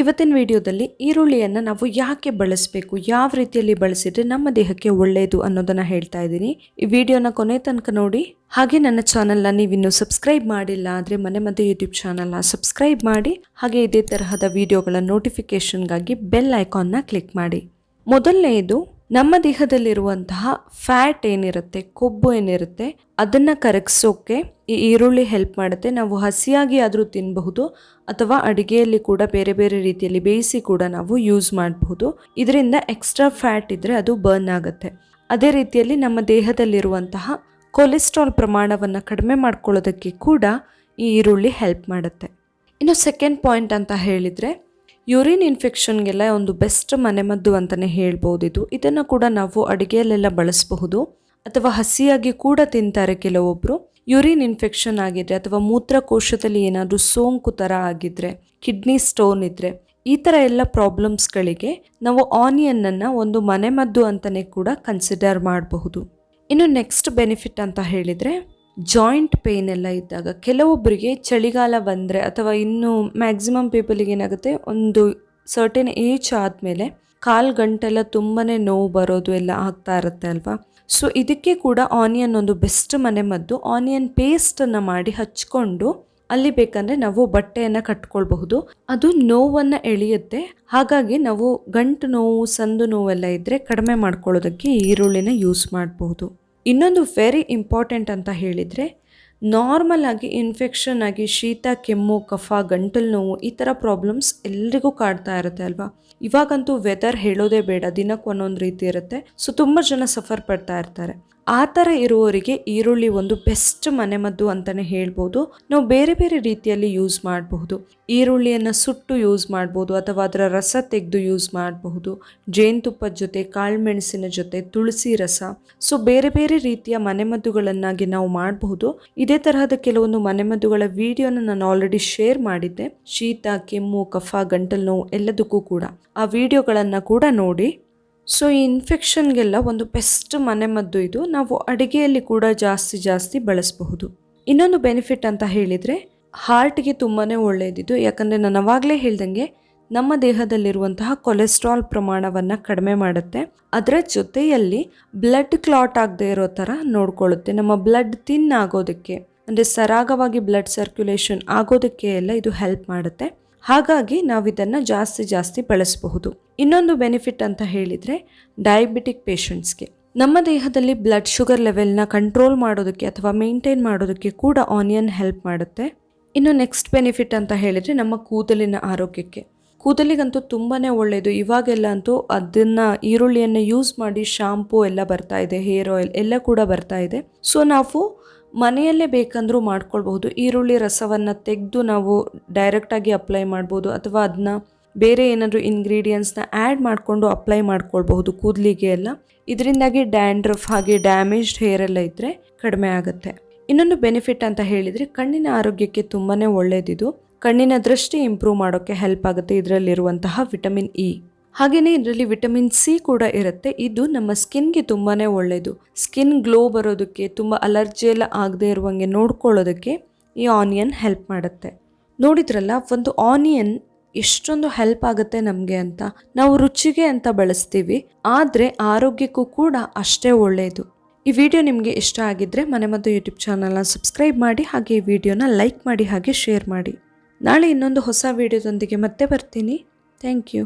ಇವತ್ತಿನ ವಿಡಿಯೋದಲ್ಲಿ ಈರುಳ್ಳಿಯನ್ನು ನಾವು ಯಾಕೆ ಬಳಸಬೇಕು, ಯಾವ ರೀತಿಯಲ್ಲಿ ಬಳಸಿದ್ರೆ ನಮ್ಮ ದೇಹಕ್ಕೆ ಒಳ್ಳೆಯದು ಅನ್ನೋದನ್ನು ಹೇಳ್ತಾ ಇದ್ದೀನಿ. ಈ ವಿಡಿಯೋನ ಕೊನೆ ತನಕ ನೋಡಿ. ಹಾಗೆ ನನ್ನ ಚಾನಲ್ನ ನೀವಿನ್ನೂ ಸಬ್ಸ್ಕ್ರೈಬ್ ಮಾಡಿಲ್ಲ ಆದರೆ ಮನೆ ಮದ್ದು ಯೂಟ್ಯೂಬ್ ಚಾನಲ್ನ ಸಬ್ಸ್ಕ್ರೈಬ್ ಮಾಡಿ, ಹಾಗೆ ಇದೇ ತರಹದ ವಿಡಿಯೋಗಳ ನೋಟಿಫಿಕೇಷನ್ಗಾಗಿ ಬೆಲ್ ಐಕಾನ್ನ ಕ್ಲಿಕ್ ಮಾಡಿ. ಮೊದಲನೆಯದು ನಮ್ಮ ದೇಹದಲ್ಲಿರುವಂತಹ ಫ್ಯಾಟ್ ಏನಿರುತ್ತೆ, ಕೊಬ್ಬು ಏನಿರುತ್ತೆ, ಅದನ್ನ ಕರಗಿಸೋಕೆ ಈ ಈರುಳ್ಳಿ ಹೆಲ್ಪ್ ಮಾಡುತ್ತೆ. ನಾವು ಹಸಿಯಾಗಿ ಆದರೂ ತಿನ್ನಬಹುದು ಅಥವಾ ಅಡುಗೆಯಲ್ಲಿ ಕೂಡ ಬೇರೆ ಬೇರೆ ರೀತಿಯಲ್ಲಿ ಬೇಯಿಸಿ ಕೂಡ ನಾವು ಯೂಸ್ ಮಾಡಬಹುದು. ಇದರಿಂದ ಎಕ್ಸ್ಟ್ರಾ ಫ್ಯಾಟ್ ಇದ್ರೆ ಅದು ಬರ್ನ್ ಆಗುತ್ತೆ. ಅದೇ ರೀತಿಯಲ್ಲಿ ನಮ್ಮ ದೇಹದಲ್ಲಿರುವಂತಹ ಕೊಲೆಸ್ಟ್ರಾಲ್ ಪ್ರಮಾಣವನ್ನು ಕಡಿಮೆ ಮಾಡ್ಕೊಳ್ಳೋದಕ್ಕೆ ಕೂಡ ಈ ಈರುಳ್ಳಿ ಹೆಲ್ಪ್ ಮಾಡುತ್ತೆ. ಇನ್ನು ಸೆಕೆಂಡ್ ಪಾಯಿಂಟ್ ಅಂತ ಹೇಳಿದರೆ ಯೂರಿನ್ ಇನ್ಫೆಕ್ಷನ್ಗೆಲ್ಲ ಒಂದು ಬೆಸ್ಟ್ ಮನೆಮದ್ದು ಅಂತಲೇ ಹೇಳ್ಬೋದು ಇದು ಇದನ್ನು ಕೂಡ ನಾವು ಅಡುಗೆಯಲ್ಲೆಲ್ಲ ಬಳಸಬಹುದು. ಅಥವಾ ಹಸಿಯಾಗಿ ಕೂಡ ತಿಂತಾರೆ ಕೆಲವೊಬ್ಬರು ಯೂರಿನ್ ಇನ್ಫೆಕ್ಷನ್ ಆಗಿದ್ರೆ ಅಥವಾ ಮೂತ್ರಕೋಶದಲ್ಲಿ ಏನಾದರೂ ಸೋಂಕು ಥರ ಆಗಿದ್ರೆ, ಕಿಡ್ನಿ ಸ್ಟೋನ್ ಇದ್ರೆ, ಈ ಥರ ಎಲ್ಲ ಪ್ರಾಬ್ಲಮ್ಸ್ಗಳಿಗೆ ನಾವು ಆನಿಯನ್ನನ್ನು ಒಂದು ಮನೆಮದ್ದು ಅಂತಲೇ ಕೂಡ ಕನ್ಸಿಡರ್ ಮಾಡಬಹುದು. ಇನ್ನು ನೆಕ್ಸ್ಟ್ ಬೆನಿಫಿಟ್ ಅಂತ ಹೇಳಿದರೆ ಜಾಯಿಂಟ್ ಪೇನ್ ಎಲ್ಲ ಇದ್ದಾಗ ಕೆಲವೊಬ್ಬರಿಗೆ ಚಳಿಗಾಲ ಬಂದರೆ ಅಥವಾ ಇನ್ನೂ ಮ್ಯಾಕ್ಸಿಮಮ್ ಪೀಪಲಿಗೆ ಏನಾಗುತ್ತೆ, ಒಂದು ಸರ್ಟೆನ್ ಏಜ್ ಆದಮೇಲೆ ಕಾಲು ಗಂಟೆಲ್ಲ ತುಂಬಾ ನೋವು ಬರೋದು ಎಲ್ಲ ಆಗ್ತಾ ಇರುತ್ತೆ ಅಲ್ವಾ? ಸೊ ಇದಕ್ಕೆ ಕೂಡ ಆನಿಯನ್ ಒಂದು ಬೆಸ್ಟ್ ಮನೆಮದ್ದು ಆನಿಯನ್ ಪೇಸ್ಟನ್ನು ಮಾಡಿ ಹಚ್ಕೊಂಡು ಅಲ್ಲಿ ಬೇಕಂದರೆ ನಾವು ಬಟ್ಟೆಯನ್ನು ಕಟ್ಕೊಳ್ಬಹುದು. ಅದು ನೋವನ್ನು ಎಳೆಯುತ್ತೆ. ಹಾಗಾಗಿ ನಾವು ಗಂಟು ನೋವು, ಸಂದು ನೋವೆಲ್ಲ ಇದ್ದರೆ ಕಡಿಮೆ ಮಾಡ್ಕೊಳ್ಳೋದಕ್ಕೆ ಈರುಳ್ಳಿನ ಯೂಸ್ ಮಾಡಬಹುದು. ಇನ್ನೊಂದು ವೆರಿ ಇಂಪಾರ್ಟೆಂಟ್ ಅಂತ ಹೇಳಿದರೆ ನಾರ್ಮಲ್ ಆಗಿ ಇನ್ಫೆಕ್ಷನ್ ಆಗಿ ಶೀತ, ಕೆಮ್ಮು, ಕಫ, ಗಂಟಲು ನೋವು ಈ ಥರ ಪ್ರಾಬ್ಲಮ್ಸ್ ಎಲ್ರಿಗೂ ಕಾಡ್ತಾ ಇರುತ್ತೆ ಅಲ್ವಾ? ಇವಾಗಂತೂ ವೆದರ್ ಹೇಳೋದೇ ಬೇಡ, ದಿನಕ್ಕೆ ಒಂದೊಂದು ರೀತಿ ಇರುತ್ತೆ. ಸೊ ತುಂಬ ಜನ ಸಫರ್ ಪಡ್ತಾ ಇರ್ತಾರೆ. ಆ ಥರ ಇರುವವರಿಗೆ ಈರುಳ್ಳಿ ಒಂದು ಬೆಸ್ಟ್ ಮನೆಮದ್ದು ಅಂತಲೇ ಹೇಳ್ಬೋದು. ನಾವು ಬೇರೆ ಬೇರೆ ರೀತಿಯಲ್ಲಿ ಯೂಸ್ ಮಾಡಬಹುದು. ಈರುಳ್ಳಿಯನ್ನು ಸುಟ್ಟು ಯೂಸ್ ಮಾಡ್ಬೋದು ಅಥವಾ ಅದರ ರಸ ತೆಗೆದು ಯೂಸ್ ಮಾಡಬಹುದು. ಜೇನುತುಪ್ಪದ ಜೊತೆ, ಕಾಳುಮೆಣಸಿನ ಜೊತೆ, ತುಳಸಿ ರಸ. ಸೊ ಬೇರೆ ಬೇರೆ ರೀತಿಯ ಮನೆಮದ್ದುಗಳನ್ನಾಗಿ ನಾವು ಮಾಡಬಹುದು. ಇದೇ ತರಹದ ಕೆಲವೊಂದು ಮನೆಮದ್ದುಗಳ ವಿಡಿಯೋನ ನಾನು ಆಲ್ರೆಡಿ ಶೇರ್ ಮಾಡಿದ್ದೆ. ಶೀತ, ಕೆಮ್ಮು, ಕಫ ಗಂಟಲು ನೋವು ಎಲ್ಲದಕ್ಕೂ ಕೂಡ. ಆ ವಿಡಿಯೋಗಳನ್ನು ಕೂಡ ನೋಡಿ. ಸೊ ಈ ಇನ್ಫೆಕ್ಷನ್ಗೆಲ್ಲ ಒಂದು ಬೆಸ್ಟ್ ಮನೆಮದ್ದು ಇದು. ನಾವು ಅಡುಗೆಯಲ್ಲಿ ಕೂಡ ಜಾಸ್ತಿ ಜಾಸ್ತಿ ಬಳಸಬಹುದು. ಇನ್ನೊಂದು ಬೆನಿಫಿಟ್ ಅಂತ ಹೇಳಿದರೆ ಹಾರ್ಟ್ಗೆ ತುಂಬಾ ಒಳ್ಳೆಯದಿದು ಯಾಕಂದರೆ ನಾನು ಅವಾಗಲೇ ಹೇಳ್ದಂಗೆ, ನಮ್ಮ ದೇಹದಲ್ಲಿರುವಂತಹ ಕೊಲೆಸ್ಟ್ರಾಲ್ ಪ್ರಮಾಣವನ್ನು ಕಡಿಮೆ ಮಾಡುತ್ತೆ. ಅದರ ಜೊತೆಯಲ್ಲಿ ಬ್ಲಡ್ ಕ್ಲಾಟ್ ಆಗದೆ ಇರೋ ಥರ ನೋಡ್ಕೊಳ್ಳುತ್ತೆ. ನಮ್ಮ ಬ್ಲಡ್ ತಿನ್ ಆಗೋದಕ್ಕೆ, ಅಂದರೆ ಸರಾಗವಾಗಿ ಬ್ಲಡ್ ಸರ್ಕ್ಯುಲೇಷನ್ ಆಗೋದಕ್ಕೆ ಎಲ್ಲ ಇದು ಹೆಲ್ಪ್ ಮಾಡುತ್ತೆ. ಹಾಗಾಗಿ ನಾವು ಇದನ್ನು ಜಾಸ್ತಿ ಜಾಸ್ತಿ ಬಳಸಬಹುದು. ಇನ್ನೊಂದು ಬೆನಿಫಿಟ್ ಅಂತ ಹೇಳಿದರೆ ಡಯಾಬಿಟಿಕ್ ಪೇಷಂಟ್ಸ್ಗೆ ನಮ್ಮ ದೇಹದಲ್ಲಿ ಬ್ಲಡ್ ಶುಗರ್ ಲೆವೆಲ್ನ ಕಂಟ್ರೋಲ್ ಮಾಡೋದಕ್ಕೆ ಅಥವಾ ಮೇಂಟೈನ್ ಮಾಡೋದಕ್ಕೆ ಕೂಡ ಆನಿಯನ್ ಹೆಲ್ಪ್ ಮಾಡುತ್ತೆ. ಇನ್ನು ನೆಕ್ಸ್ಟ್ ಬೆನಿಫಿಟ್ ಅಂತ ಹೇಳಿದರೆ ನಮ್ಮ ಕೂದಲಿನ ಆರೋಗ್ಯಕ್ಕೆ. ಕೂದಲಿಗಂತೂ ತುಂಬಾ ಒಳ್ಳೆಯದು ಇವಾಗೆಲ್ಲ ಅಂತೂ ಅದನ್ನು ಈರುಳ್ಳಿಯನ್ನು ಯೂಸ್ ಮಾಡಿ ಶಾಂಪೂ ಎಲ್ಲ ಬರ್ತಾ ಇದೆ ಹೇರ್ ಆಯಿಲ್ ಎಲ್ಲ ಕೂಡ ಬರ್ತಾ ಇದೆ. ಸೊ ನಾವು ಮನೆಯಲ್ಲೇ ಬೇಕಂದರೂ ಮಾಡ್ಕೊಳ್ಬಹುದು. ಈರುಳ್ಳಿ ರಸವನ್ನು ತೆಗೆದು ನಾವು ಡೈರೆಕ್ಟಾಗಿ ಅಪ್ಲೈ ಮಾಡ್ಬೋದು ಅಥವಾ ಅದನ್ನ ಬೇರೆ ಏನಾದರೂ ಇಂಗ್ರೀಡಿಯೆಂಟ್ಸ್ನ ಆ್ಯಡ್ ಮಾಡಿಕೊಂಡು ಅಪ್ಲೈ ಮಾಡ್ಕೊಳ್ಬಹುದು ಕೂದಲಿಗೆ ಎಲ್ಲ. ಇದರಿಂದಾಗಿ ಡ್ಯಾಂಡ್ರಫ್ ಹಾಗೆ ಡ್ಯಾಮೇಜ್ಡ್ ಹೇರ್ ಎಲ್ಲ ಇದ್ದರೆ ಕಡಿಮೆ ಆಗುತ್ತೆ. ಇನ್ನೊಂದು ಬೆನಿಫಿಟ್ ಅಂತ ಹೇಳಿದರೆ ಕಣ್ಣಿನ ಆರೋಗ್ಯಕ್ಕೆ ತುಂಬಾ ಒಳ್ಳೆಯದಿದು ಕಣ್ಣಿನ ದೃಷ್ಟಿ ಇಂಪ್ರೂವ್ ಮಾಡೋಕ್ಕೆ ಹೆಲ್ಪ್ ಆಗುತ್ತೆ ಇದರಲ್ಲಿರುವಂತಹ ವಿಟಮಿನ್ ಇ ಹಾಗೆಯೇ ಇದರಲ್ಲಿ ವಿಟಮಿನ್ ಸಿ ಕೂಡ ಇರುತ್ತೆ. ಇದು ನಮ್ಮ ಸ್ಕಿನ್ಗೆ ತುಂಬಾ ಒಳ್ಳೆಯದು ಸ್ಕಿನ್ ಗ್ಲೋ ಬರೋದಕ್ಕೆ, ತುಂಬ ಅಲರ್ಜಿ ಎಲ್ಲ ಆಗದೆ ಇರುವಂಗೆ ನೋಡ್ಕೊಳ್ಳೋದಕ್ಕೆ ಈ ಆನಿಯನ್ ಹೆಲ್ಪ್ ಮಾಡುತ್ತೆ. ನೋಡಿದ್ರಲ್ಲ, ಒಂದು ಆನಿಯನ್ ಎಷ್ಟೊಂದು ಹೆಲ್ಪ್ ಆಗುತ್ತೆ ನಮಗೆ ಅಂತ. ನಾವು ರುಚಿಗೆ ಅಂತ ಬಳಸ್ತೀವಿ, ಆದರೆ ಆರೋಗ್ಯಕ್ಕೂ ಕೂಡ ಅಷ್ಟೇ ಒಳ್ಳೆಯದು ಈ ವಿಡಿಯೋ ನಿಮಗೆ ಇಷ್ಟ ಆಗಿದ್ದರೆ ಮನೆ ಮತ್ತು ಯೂಟ್ಯೂಬ್ ಚಾನಲ್ನ ಸಬ್ಸ್ಕ್ರೈಬ್ ಮಾಡಿ, ಹಾಗೆ ಈ ವಿಡಿಯೋನ ಲೈಕ್ ಮಾಡಿ, ಹಾಗೆ ಶೇರ್ ಮಾಡಿ. ನಾಳೆ ಇನ್ನೊಂದು ಹೊಸ ವಿಡಿಯೋದೊಂದಿಗೆ ಮತ್ತೆ ಬರ್ತೀನಿ. Thank you.